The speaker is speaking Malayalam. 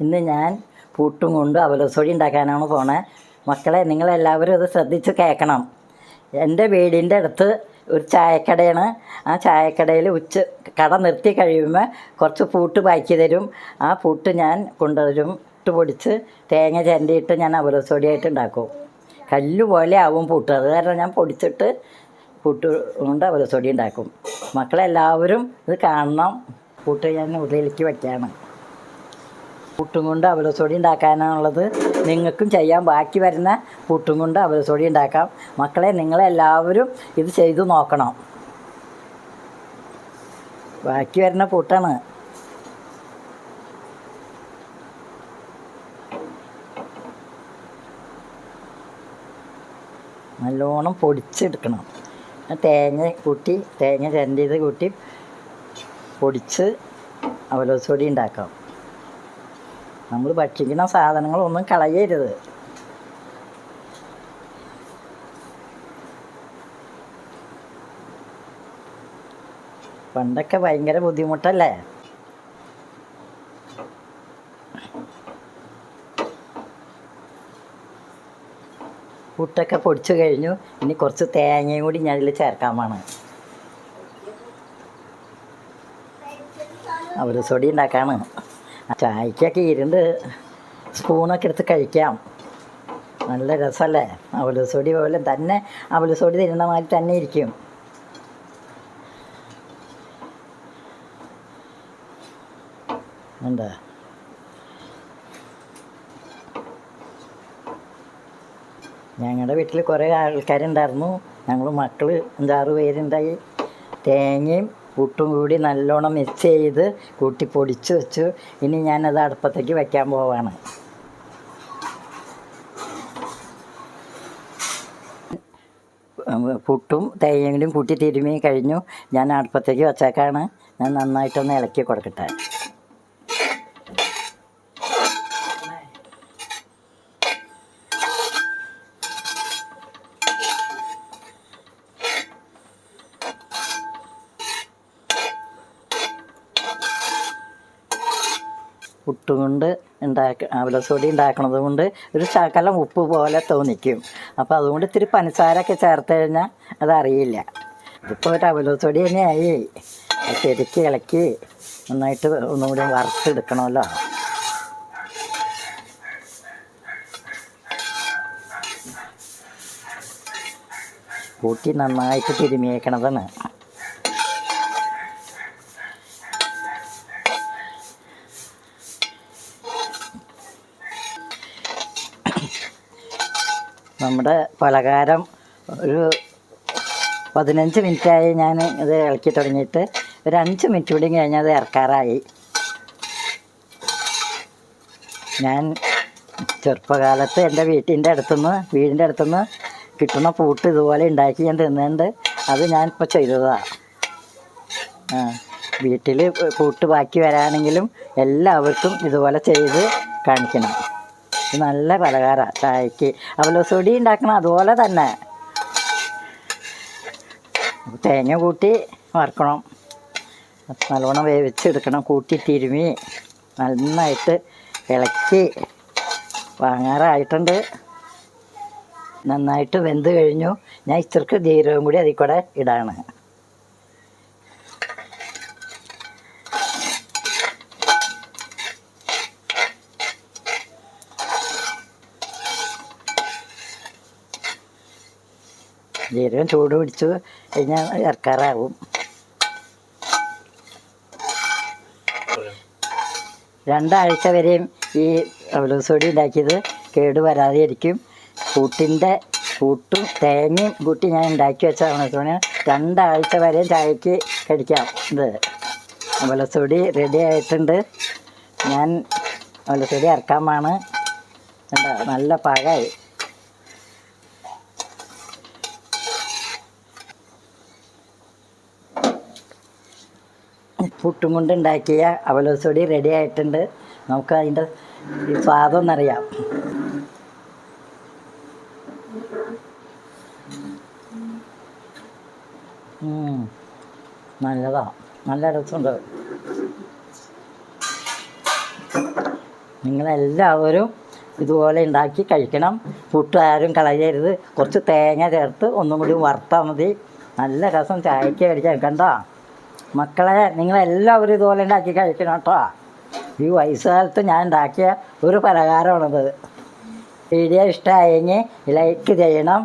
ഇന്ന് ഞാൻ പൂട്ടും കൊണ്ട് അവലോസോടി ഉണ്ടാക്കാനാണ് പോണേ. മക്കളെ നിങ്ങളെല്ലാവരും അത് ശ്രദ്ധിച്ച് കേൾക്കണം എന്റെ വീടിന്റെ അടുത്ത് ഒരു ചായക്കടയാണ്. ആ ചായക്കടയിൽ ഉച്ച കട നിർത്തി കഴിയുമ്പോൾ കുറച്ച് പൂട്ട് ബാക്കി തരും. ആ പൂട്ട് ഞാൻ കൊണ്ടുവരും. ഇട്ട് പൊടിച്ച് തേങ്ങ ചിരണ്ടിയിട്ട് ഞാൻ അവലോസോടിയായിട്ട് ഉണ്ടാക്കും. കല്ല് പോലെ ആവും പൂട്ട്. അത് കാരണം ഞാൻ പൊടിച്ചിട്ട് പൂട്ട് കൊണ്ട് അവലോസോടി ഉണ്ടാക്കും. മക്കളെല്ലാവരും ഇത് കാണണം. പൂട്ട് ഞാൻ ഉള്ളിലേക്ക് വയ്ക്കുകയാണ്. പുട്ടും കൊണ്ട് അവലസോടി ഉണ്ടാക്കാനാണുള്ളത്. നിങ്ങൾക്കും ചെയ്യാൻ ബാക്കി വരുന്ന പുട്ടും കൊണ്ട് അവലസോടി ഉണ്ടാക്കാം. മക്കളെ നിങ്ങളെല്ലാവരും ഇത് ചെയ്തു നോക്കണം. ബാക്കി വരുന്ന പുട്ടാണ്. നല്ലോണം പൊടിച്ചെടുക്കണം. തേങ്ങ കൂട്ടി തേങ്ങ ചിരണ്ടിയത് കൂട്ടി പൊടിച്ച് അവലോസോടി ഉണ്ടാക്കാം. നമ്മൾ ഭക്ഷിക്കുന്ന സാധനങ്ങളൊന്നും കളയരുത്. പണ്ടൊക്കെ ഭയങ്കര ബുദ്ധിമുട്ടല്ലേ? പുട്ടൊക്കെ പൊടിച്ചു കഴിഞ്ഞു. ഇനി കുറച്ച് തേങ്ങയും കൂടി ഞാൻ ചേർക്കാൻ വേണം അവർ സൊടി ഉണ്ടാക്കാണ്. ചായക്കൊക്കെ ഇരുണ്ട് സ്പൂണൊക്കെ എടുത്ത് കഴിക്കാം. നല്ല രസമല്ലേ അവലുസോടി പോലെ തന്നെ അവലുസോടി തിരുന്ന മാതിരി തന്നെ ഇരിക്കും. എന്താ? ഞങ്ങളുടെ വീട്ടിൽ കുറേ ആൾക്കാരുണ്ടായിരുന്നു. ഞങ്ങൾ മക്കൾ അഞ്ചാറ് പേരുണ്ടായി. തേങ്ങയും പുട്ടും കൂടി നല്ലോണം മിക്സ് ചെയ്ത് കൂട്ടി പൊടിച്ച് വെച്ചു. ഇനി ഞാനത് അടുപ്പത്തേക്ക് വയ്ക്കാൻ പോവാണ്. പുട്ടും തേങ്ങയും കൂടി തിരുമ്മി കഴിഞ്ഞു. ഞാൻ അടുപ്പത്തേക്ക് വെച്ചേക്കാണ്. ഞാൻ നന്നായിട്ടൊന്ന് ഇളക്കി കൊടുക്കട്ടെ. പുട്ടുകൊണ്ട് ഉണ്ടാക്ക അവലസോടി ഉണ്ടാക്കണത് കൊണ്ട് ഒരു ശകലം ഉപ്പ് പോലെ തോന്നിക്കും. അപ്പോൾ അതുകൊണ്ട് ഇത്തിരി പഞ്ചസാരൊക്കെ ചേർത്ത് കഴിഞ്ഞാൽ അതറിയില്ല. ഇതിപ്പോൾ ഒരു അവലസോടി തന്നെയായി. ശരിക്ക് ഇളക്കി നന്നായിട്ട് ഒന്നുകൂടി വറുത്തെടുക്കണമല്ലോ. കൂട്ടി നന്നായിട്ട് തിരുമിയേക്കണതാണ്. നമ്മുടെ പലഹാരം ഒരു പതിനഞ്ച് മിനിറ്റായി ഞാൻ ഇത് ഇളക്കി തുടങ്ങിയിട്ട് ഒരു അഞ്ച് മിനിറ്റ് കൂടി കഴിഞ്ഞാൽ അത് ഇറക്കാറായി. ഞാൻ ചെറുപ്പകാലത്ത് എന്റെ വീട്ടിന്റെ അടുത്തുനിന്ന് വീടിന്റെ അടുത്തുനിന്ന് കിട്ടുന്ന പൂട്ട് ഇതുപോലെ ഉണ്ടാക്കി ഞാൻ തിന്നുന്നുണ്ട്. അത് ഞാനിപ്പോൾ ചെയ്തതാണ് ആ വീട്ടിൽ പൂട്ട് ബാക്കി വരാണെങ്കിലും എല്ലാവർക്കും ഇതുപോലെ ചെയ്ത് കാണിക്കണം. നല്ല പലഹാരമാണ് ചായക്ക്. അവലസൊടി ഉണ്ടാക്കണം അതുപോലെ തന്നെ. തേങ്ങ കൂട്ടി വറക്കണം. നല്ലോണം വേവിച്ചെടുക്കണം കൂട്ടി തിരുമി. നന്നായിട്ട് ഇളക്കി. വാങ്ങാറായിട്ടുണ്ട്. നന്നായിട്ട് വെന്ത് കഴിഞ്ഞു. ഞാൻ ഇച്ചിർക്ക് ജീരകം കൂടി അതിൽ കൂടെ ഇടാണ്. ജീരകം ചൂട് പിടിച്ച് കഴിഞ്ഞാൽ ഇറക്കാറാവും. രണ്ടാഴ്ച വരെയും ഈ അവലൂസോടി ഉണ്ടാക്കിയത് കേട് വരാതെ ഇരിക്കും കൂട്ടിന്റെ കൂട്ടും തേങ്ങയും കൂട്ടി ഞാൻ ഉണ്ടാക്കി വെച്ചാണ് രണ്ടാഴ്ച വരെ ചായക്ക് കഴിക്കാം. ഇത് അവലസൊടി റെഡി ആയിട്ടുണ്ട്. ഞാൻ അവലസൊടി ഇറക്കാമാണ് കണ്ടോ? നല്ല പാകമായി പുട്ടും കൊണ്ട് ഉണ്ടാക്കിയ അവലോസോടി റെഡി ആയിട്ടുണ്ട്. നമുക്ക് അതിന്റെ സ്വാദമൊന്നറിയാം. നല്ലതാ. നല്ല രസമുണ്ട് നിങ്ങളെല്ലാവരും ഇതുപോലെ ഉണ്ടാക്കി കഴിക്കണം. പുട്ട് ആരും കളയരുത്. കുറച്ച് തേങ്ങ ചേർത്ത് ഒന്നും കൂടി വറുത്താൽ മതി. നല്ല രസം ചായക്ക് കഴിക്കാൻ കണ്ടോ? മക്കളെ നിങ്ങളെല്ലാവരും ഇതുപോലെ ഉണ്ടാക്കി കഴിക്കണം കേട്ടോ. ഈ വയസ്സുകാലത്ത് ഞാൻ ഉണ്ടാക്കിയ ഒരു പലഹാരമാണത്. വീഡിയോ ഇഷ്ടമായെങ്കിൽ ലൈക്ക് ചെയ്യണം.